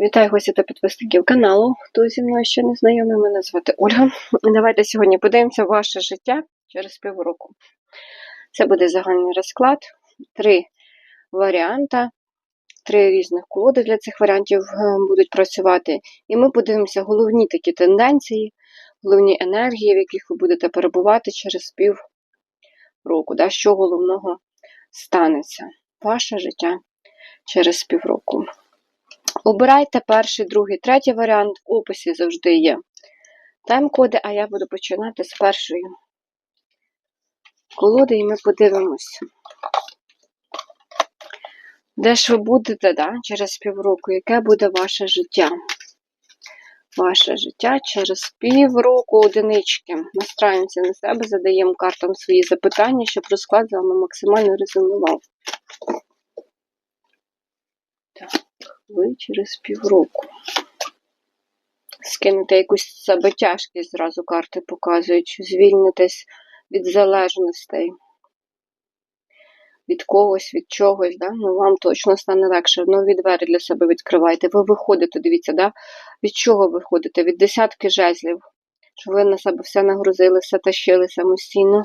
Вітаю гості та підписників каналу. Хто зі мною ще не знайомий, мене звати Ольга. Давайте сьогодні подивимося ваше життя через півроку. Це буде загальний розклад, три варіанти, три різних колоди для цих варіантів е, будуть працювати. І ми подивимося головні такі тенденції, головні енергії, в яких ви будете перебувати через півроку. Що головного станеться? Ваше життя через півроку. Обирайте перший, другий, третій варіант. В описі завжди є тайм-коди, а я буду починати з першої колоди, і ми подивимося. Де ж ви будете да, через півроку? Яке буде ваше життя? Ваше життя через півроку одинички. Настраємося на себе, задаємо картам свої запитання, щоб розклад з вами максимально резонував. Так ви через півроку. Скинете якусь себе тяжкість, зразу карти показують, звільнитесь від залежностей, від когось, від чогось, да? ну вам точно стане легше. Нові двері для себе відкривайте. Ви виходите, дивіться, да? від чого виходите? Від десятки жезлів, що ви на себе все нагрузили, все тащили самостійно.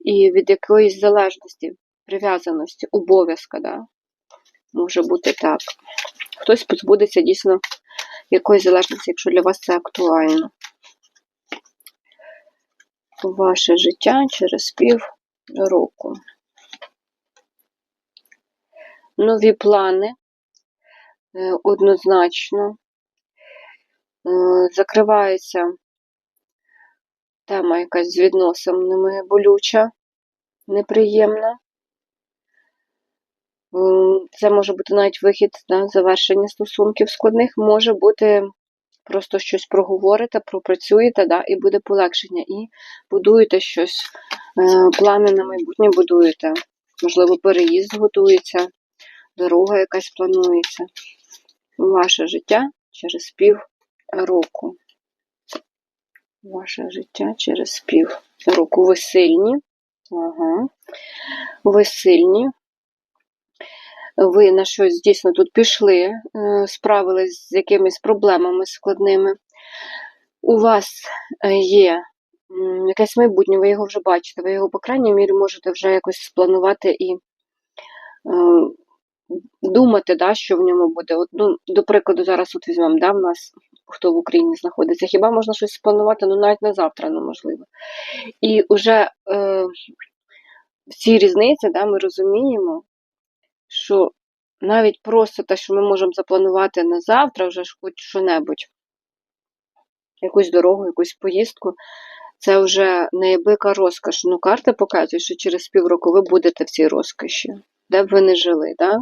І від якоїсь залежності, прив'язаності, обов'язка, да? Може бути так. Хтось позбудеться дійсно якоїсь залежності, якщо для вас це актуально. Ваше життя через пів року. Нові плани е, однозначно. Е, Закривається тема якась з відносинами болюча, неприємна. Це може бути навіть вихід на завершення стосунків складних, може бути просто щось проговорите, пропрацюєте, да, і буде полегшення. І будуєте щось, е, плани на майбутнє будуєте. Можливо, переїзд готується, дорога якась планується. Ваше життя через пів року. Ваше життя через пів року. Ви сильні. Ага. Ви сильні ви на щось дійсно тут пішли, е, справились з якимись проблемами складними. У вас е, є якесь майбутнє, ви його вже бачите, ви його, по крайній мірі, можете вже якось спланувати і е, думати, да, що в ньому буде. От, ну, До прикладу, зараз от візьмемо, да, в нас, хто в Україні знаходиться, хіба можна щось спланувати, ну навіть на завтра неможливо. І вже е, в цій різниці да, ми розуміємо, що навіть просто те, що ми можемо запланувати на завтра, вже ж хоч що-небудь, якусь дорогу, якусь поїздку, це вже неябика розкош. Ну, карта показує, що через півроку ви будете в цій розкоші, де б ви не жили. Да?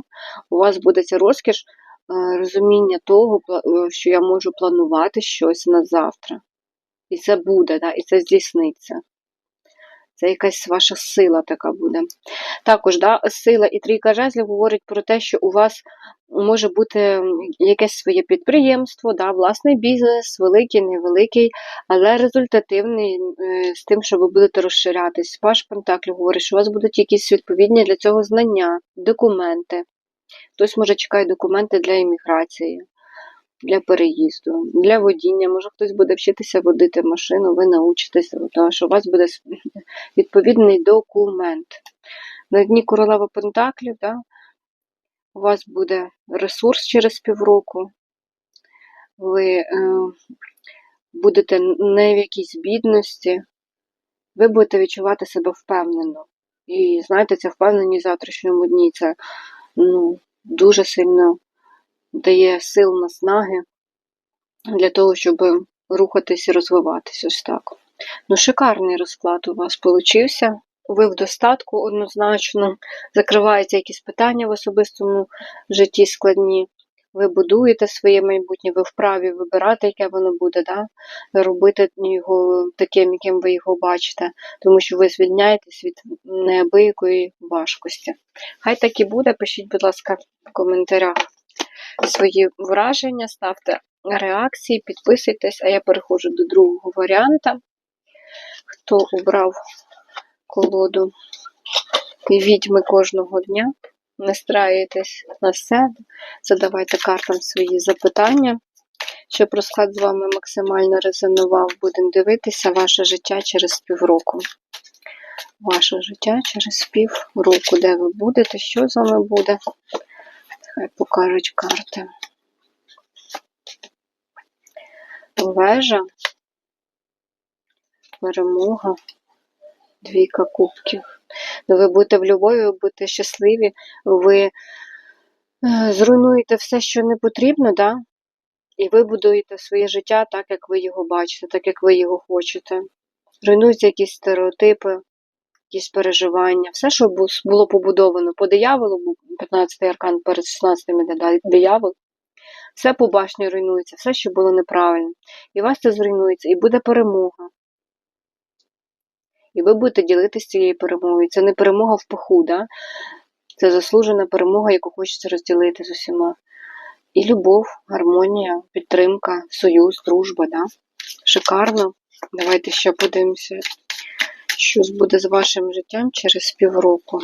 У вас буде ця розкіш е, розуміння того, е, що я можу планувати щось на завтра. І це буде, да? і це здійсниться. Це якась ваша сила така буде. Також да, сила і трійка жезлів говорить про те, що у вас може бути якесь своє підприємство, да, власний бізнес, великий, невеликий, але результативний е, з тим, що ви будете розширятись. Ваш Пентакль говорить, що у вас будуть якісь відповідні для цього знання, документи. Хтось може чекає документи для імміграції, для переїзду, для водіння. Може хтось буде вчитися водити машину, ви научитеся, тому що у вас буде відповідний документ. На дні королева Пентаклів, да, у вас буде ресурс через півроку. Ви е, будете не в якійсь бідності, ви будете відчувати себе впевнено. І знаєте, ця впевненість в завтрашньому дні це ну, дуже сильно дає сил наснаги для того, щоб рухатись і розвиватись. Ось так. Ну, шикарний розклад у вас получився. Ви в достатку однозначно. Закриваються якісь питання в особистому житті складні. Ви будуєте своє майбутнє, ви вправі вибирати, яке воно буде, да? робити його таким, яким ви його бачите, тому що ви звільняєтесь від неабиякої важкості. Хай так і буде. Пишіть, будь ласка, в коментарях свої враження, ставте реакції, підписуйтесь, а я переходжу до другого варіанта. Хто обрав колоду відьми кожного дня, настраюєтесь на себе, задавайте картам свої запитання, щоб розклад з вами максимально резонував. Будемо дивитися ваше життя через півроку. Ваше життя через півроку, де ви будете, що з вами буде. Хай покажуть карти. Вежа, перемога, двійка кубків. Ну, ви будете в любові, ви будете щасливі, ви е, зруйнуєте все, що не потрібно, да? і ви будуєте своє життя так, як ви його бачите, так, як ви його хочете. Руйнуються якісь стереотипи, якісь переживання, все, що було побудовано по дияволу, був 15-й аркан перед 16-м іде диявол, все по башні руйнується, все, що було неправильно. І вас це зруйнується, і буде перемога. І ви будете ділитися цією перемогою. Це не перемога в пуху, да? це заслужена перемога, яку хочеться розділити з усіма. І любов, гармонія, підтримка, союз, дружба. Да? Шикарно. Давайте ще подивимося, що буде з вашим життям через півроку.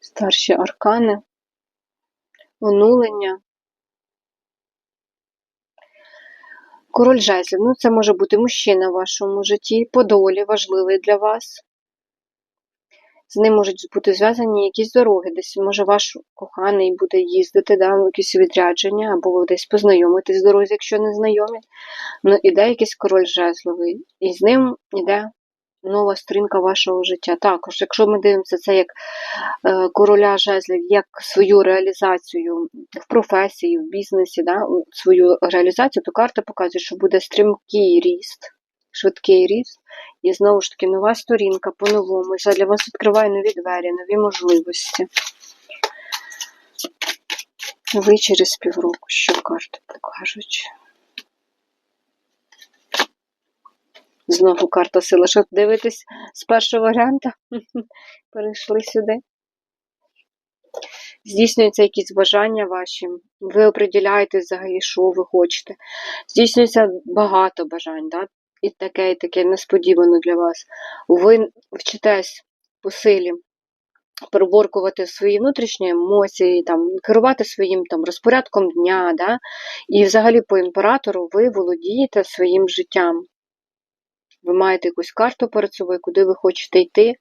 Старші аркани, онулення. Король жезлів. Ну, це може бути мужчина в вашому житті, по долі важливий для вас. З ним можуть бути зв'язані якісь дороги, десь може ваш коханий буде їздити, да, в якісь відрядження, або десь познайомитись з дорозі, якщо не знайомі. Ну, іде якийсь король жезловий, і з ним іде нова сторінка вашого життя. Також, якщо ми дивимося це як е, короля жезлів, як свою реалізацію в професії, в бізнесі, да, свою реалізацію, то карта показує, що буде стрімкий ріст, швидкий ріст. І знову ж таки нова сторінка по-новому. Це для вас відкриває нові двері, нові можливості. Ви через півроку, що карти покажуть. Знову карта сила. Що дивитесь з першого варіанта? Перейшли сюди. Здійснюються якісь бажання ваші. Ви оприділяєте взагалі, що ви хочете. Здійснюється багато бажань, да? І таке, і таке несподівано для вас. Ви вчитесь по силі переборкувати свої внутрішні емоції, там, керувати своїм там, розпорядком дня, да? і взагалі по імператору ви володієте своїм життям. Ви маєте якусь карту перед собою, куди ви хочете йти.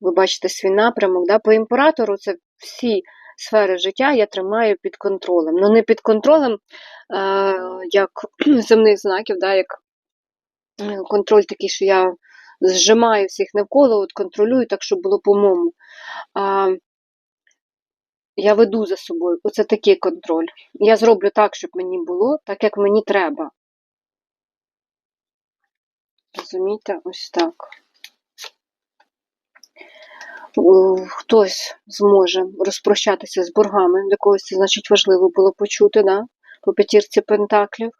Ви бачите свій напрямок. Да? По імператору це всі сфери життя я тримаю під контролем. Ну, не під контролем, е, як земних знаків, да? як е, контроль такий, що я зжимаю всіх навколо, от контролюю так, щоб було по-моєму. Я веду за собою. Оце такий контроль. Я зроблю так, щоб мені було, так як мені треба. Розумієте, ось так. Хтось зможе розпрощатися з боргами, для когось це значить важливо було почути, да? по п'ятірці пентаклів,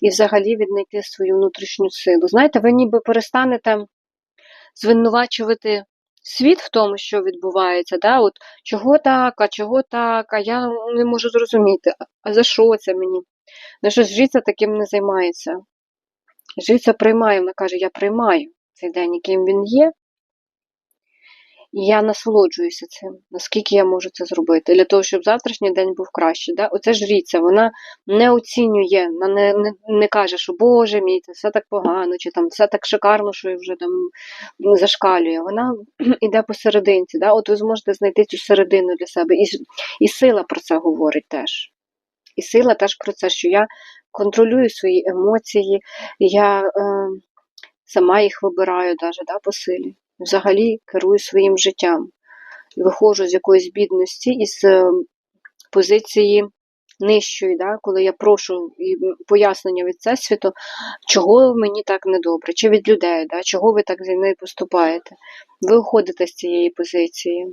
і взагалі віднайти свою внутрішню силу. Знаєте, ви ніби перестанете звинувачувати світ в тому, що відбувається, да? От чого так, а чого так, а я не можу зрозуміти, а за що це мені? Ну що ж жриця таким не займається. Жриця приймає, вона каже, я приймаю цей день, яким він є, і я насолоджуюся цим, наскільки я можу це зробити, для того, щоб завтрашній день був кращий. Да? Оце жриця, вона не оцінює, вона не, не, не каже, що Боже мій, це все так погано, чи там все так шикарно, що я вже там зашкалює. Вона йде посерединці. Да? От ви зможете знайти цю середину для себе. І, і сила про це говорить теж. І сила теж про це, що я контролюю свої емоції, я е, сама їх вибираю даже, да, по силі. Взагалі керую своїм життям. Виходжу з якоїсь бідності із е, позиції нижчої, да, коли я прошу пояснення від Всесвіту, чого мені так недобре, чи від людей, да, чого ви так зі мною поступаєте. Ви уходите з цієї позиції.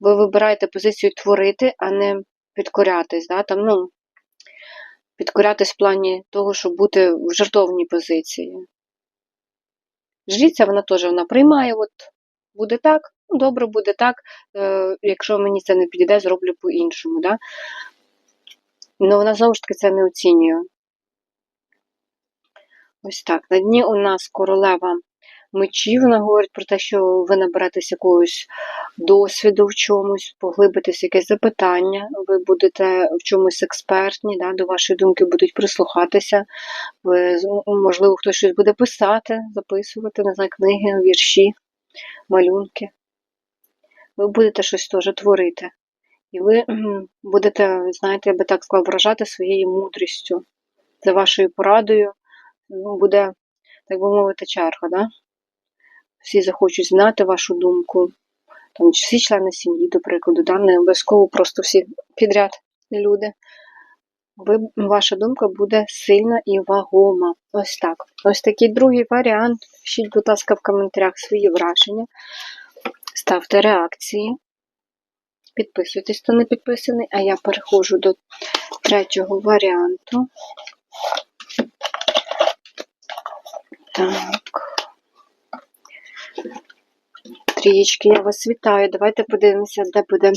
Ви вибираєте позицію творити, а не підкорятись. Да, там, ну, підкорятись в плані того, щоб бути в жертовній позиції. Жриця, вона теж вона приймає, от буде так, добре, буде так. Е, якщо мені це не підійде, зроблю по-іншому. Да? Ну вона знову ж таки це не оцінює. Ось так. На дні у нас королева мечів. Вона говорить про те, що ви наберетесь якогось досвіду в чомусь, поглибитесь якесь запитання, ви будете в чомусь експертні, да, до вашої думки будуть прислухатися. Ви, можливо, хтось щось буде писати, записувати, не знаю, книги, вірші, малюнки. Ви будете щось теж творити. І ви будете, знаєте, я би так сказала, вражати своєю мудрістю. За вашою порадою ну, буде, так би мовити, черга. Да? Всі захочуть знати вашу думку. Там, всі члени сім'ї, до прикладу, да? не обов'язково просто всі підряд люди. Ви, ваша думка буде сильна і вагома. Ось так. Ось такий другий варіант. Пишіть, будь ласка, в коментарях свої враження. Ставте реакції. Підписуйтесь, хто не підписаний, а я переходжу до третього варіанту. Так. Трієчки, я вас вітаю. Давайте подивимося, де буде.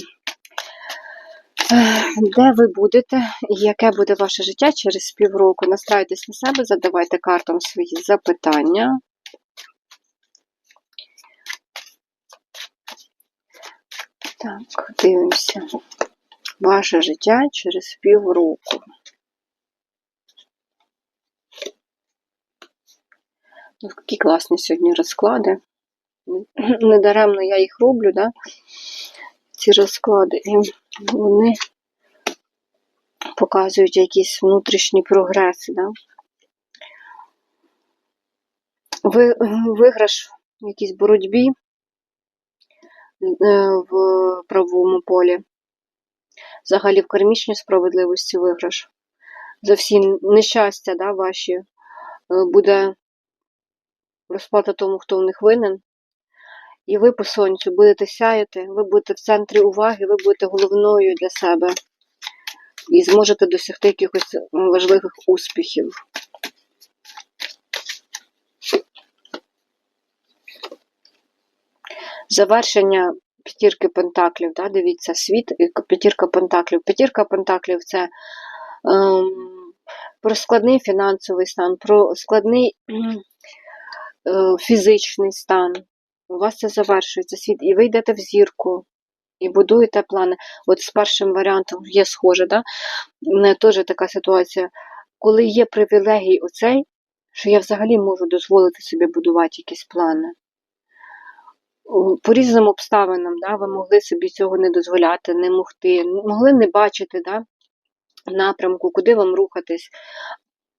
Де ви будете яке буде ваше життя через півроку? Настраюйтесь на себе, задавайте картам свої запитання. Так, дивимося. Ваше життя через півроку. Ну, Які класні сьогодні розклади. Недаремно я їх роблю, да? ці розклади, і вони показують якісь внутрішні прогреси. Да? Ви, виграш в якійсь боротьбі е, в правовому полі. Взагалі в кармічній справедливості виграш. За всі нещастя да, ваші е, буде розплата тому, хто в них винен. І ви по сонцю будете сяяти, ви будете в центрі уваги, ви будете головною для себе і зможете досягти якихось важливих успіхів. Завершення п'ятірки пентаклів, да, дивіться, світ і п'ятірка пентаклів. П'ятірка пентаклів це ем, про складний фінансовий стан, про складний кхм, е, фізичний стан. У вас це завершується світ, і ви йдете в зірку, і будуєте плани. От з першим варіантом є схоже, да? Мене теж така ситуація, коли є привілегій оцей, що я взагалі можу дозволити собі будувати якісь плани. По різним обставинам, да, ви могли собі цього не дозволяти, не могти, могли не бачити да, напрямку, куди вам рухатись.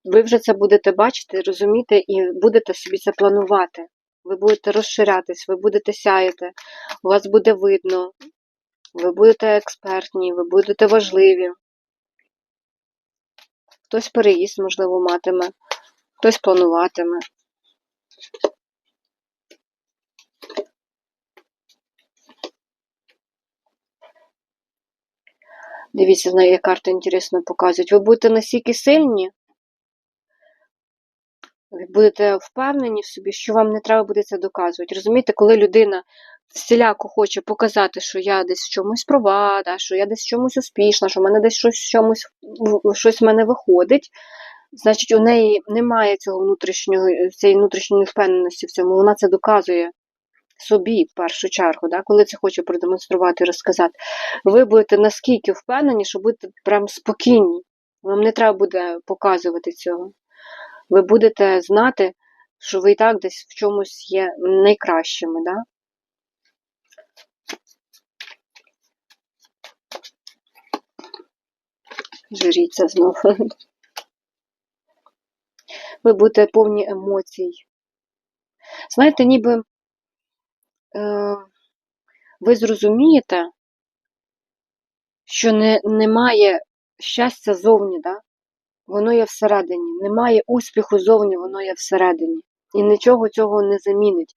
Ви вже це будете бачити, розуміти, і будете собі це планувати. Ви будете розширятись, ви будете сяяти, у вас буде видно, ви будете експертні, ви будете важливі. Хтось переїзд, можливо, матиме, хтось плануватиме. Дивіться, на які карти інтересно показують. Ви будете настільки сильні, ви будете впевнені в собі, що вам не треба буде це доказувати. Розумієте, коли людина всіляко хоче показати, що я десь в чомусь права, да, що я десь в чомусь успішна, що в мене десь щось чомусь щось в мене виходить, значить, у неї немає цього внутрішнього, цієї внутрішньої впевненості в цьому. Вона це доказує собі в першу чергу, да, коли це хоче продемонструвати і розказати. Ви будете наскільки впевнені, що будете прям спокійні. Вам не треба буде показувати цього. Ви будете знати, що ви і так десь в чомусь є найкращими, да? Жиріться знову. Ви будете повні емоцій. Знаєте, ніби е, ви зрозумієте, що не, немає щастя зовні, да? Воно є всередині. Немає успіху зовні, воно є всередині. І нічого цього не замінить.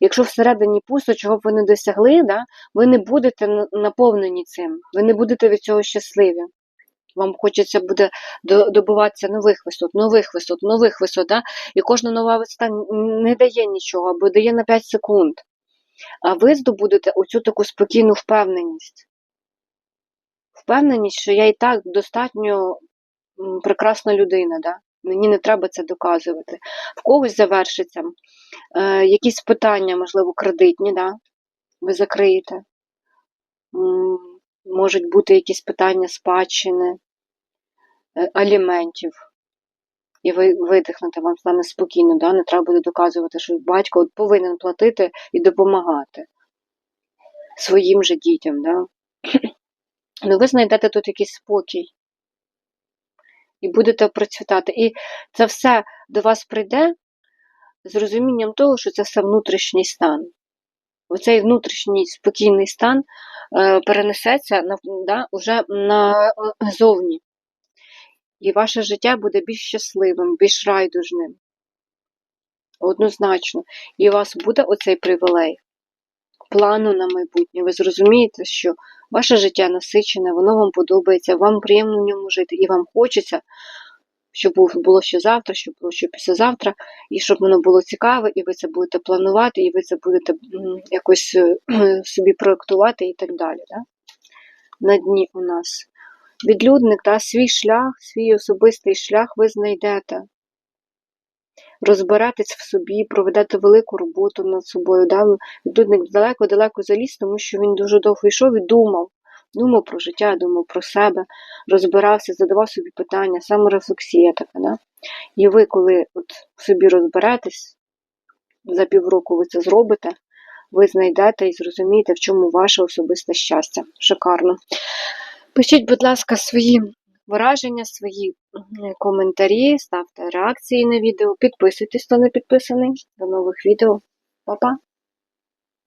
Якщо всередині пусто, чого б ви не досягли, да, ви не будете наповнені цим, ви не будете від цього щасливі. Вам хочеться буде до- добиватися нових висот, нових висот, нових висот, да? і кожна нова висота не дає нічого, або дає на 5 секунд. А ви здобудете оцю таку спокійну впевненість. Впевненість, що я і так достатньо прекрасна людина, да? Мені не треба це доказувати. В когось завершиться е, якісь питання, можливо, кредитні, да? ви закриєте. Можуть бути якісь питання спадщини, е, аліментів. І ви видихнете, вам стане спокійно, да? не треба буде доказувати, що батько повинен платити і допомагати своїм же дітям. Да? Ну, ви знайдете тут якийсь спокій і будете процвітати. І це все до вас прийде з розумінням того, що це все внутрішній стан. Оцей внутрішній спокійний стан е, перенесеться на, да, уже назовні. І ваше життя буде більш щасливим, більш райдужним. Однозначно. І у вас буде оцей привілей плану на майбутнє. Ви зрозумієте, що ваше життя насичене, воно вам подобається, вам приємно в ньому жити, і вам хочеться, щоб було ще завтра, щоб було ще післязавтра, і щоб воно було цікаве, і ви це будете планувати, і ви це будете якось е, собі проєктувати і так далі. Да? На дні у нас. Відлюдник, да, свій шлях, свій особистий шлях ви знайдете. Розберетесь в собі, проведете велику роботу над собою. Да? Відлюдник далеко-далеко заліз, тому що він дуже довго йшов і думав. Думав про життя, думав про себе, розбирався, задавав собі питання, саморефлексія така. Да? І ви, коли от собі розберетесь, за півроку ви це зробите, ви знайдете і зрозумієте, в чому ваше особисте щастя. Шикарно. Пишіть, будь ласка, свої враження, свої коментарі, ставте реакції на відео, підписуйтесь, хто не підписаний. До нових відео. Па-па!